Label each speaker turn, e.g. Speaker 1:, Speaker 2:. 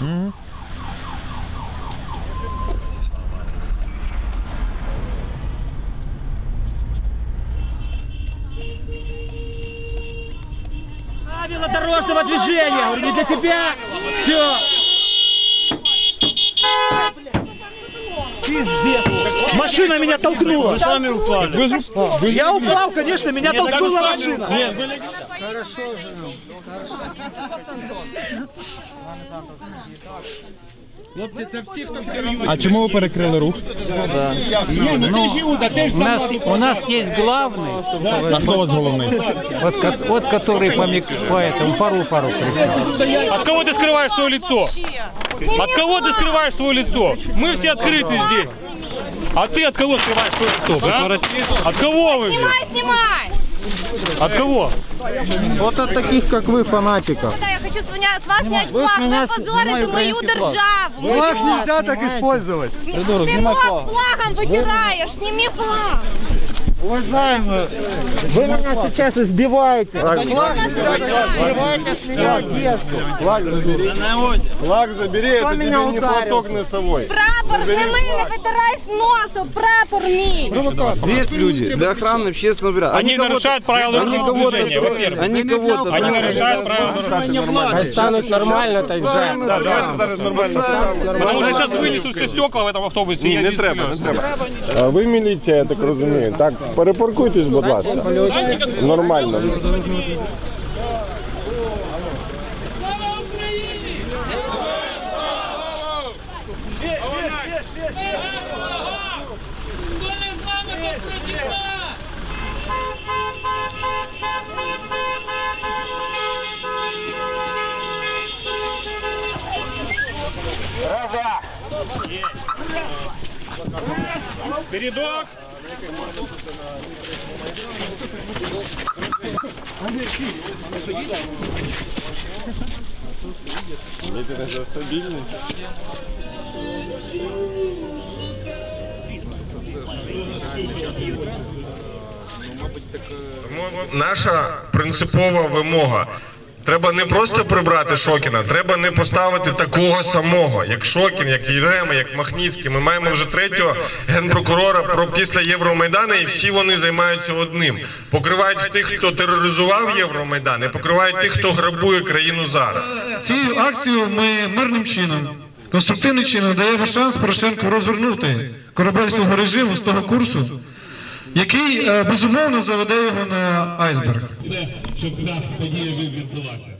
Speaker 1: Правила дорожного движения, говорю, не для тебя. Все. Пиздец. Машина меня толкнула.
Speaker 2: Сами упали.
Speaker 3: Вы же вы
Speaker 1: Я упал, конечно, меня толкнула машина.
Speaker 2: Нет, были... Хлопці, це всі, хто всі
Speaker 3: А чому ви перекрили рух?
Speaker 4: У нас, у нас есть главный,
Speaker 3: А хто у вас головний?
Speaker 4: вот, ко- вот который по, мик- по этому пару-пару кричал.
Speaker 5: От кого ты скрываешь свое лицо? От кого ты скрываешь свое лицо? Мы все открыты здесь. А ты от кого скрываешь свое лицо? да? От кого вы? здесь?
Speaker 6: Снимай, снимай!
Speaker 5: От кого?
Speaker 3: Вот от таких, как вы, фанатиков.
Speaker 6: Да, я хочу с меня- с вас снять флаг, вы позорите мою державу.
Speaker 1: Флаг нельзя так использовать.
Speaker 6: Ты нос флагом вытираешь, сними флаг.
Speaker 3: Уважаемые, вы меня сейчас избиваете.
Speaker 6: Кто нас избивает?
Speaker 3: с меня одежду.
Speaker 2: Флаг забери, это тебе
Speaker 3: меня
Speaker 2: не
Speaker 3: ударил?
Speaker 2: платок носовой.
Speaker 6: Прапор сними, не витирай з носу, прапор мій.
Speaker 7: Здесь люди для охраны общественного порядка.
Speaker 5: Они нарушают правила дорожного движения, во-первых.
Speaker 7: Они кого-то
Speaker 5: Они нарушают правила дорожного движения.
Speaker 3: стануть нормально, так вже.
Speaker 5: Да, да.
Speaker 2: Зараз нормально ставлю.
Speaker 5: Потому что сейчас вынесут все стекла в этом автобусе.
Speaker 2: Ні,
Speaker 5: я
Speaker 2: не
Speaker 5: не
Speaker 2: треба, не
Speaker 5: серьезно.
Speaker 2: треба. А ви міліція, я так розумію. Так, Перепаркуйтесь, будь ласка. Нормально.
Speaker 5: Передок.
Speaker 2: За стабільність.
Speaker 8: Наша принципова вимога. Треба не просто прибрати Шокіна, треба не поставити такого самого, як Шокін, як Єрема, як Махніцький. Ми маємо вже третього генпрокурора про після Євромайдану, і всі вони займаються одним. Покривають тих, хто тероризував Євромайдан, і покривають тих, хто грабує країну зараз.
Speaker 9: Цією акцією ми мирним чином, конструктивним чином даємо шанс Порошенку розвернути корабель свого режиму з того курсу, який безумовно заведе його на айсберг.
Speaker 10: щоб ця подія відбулася.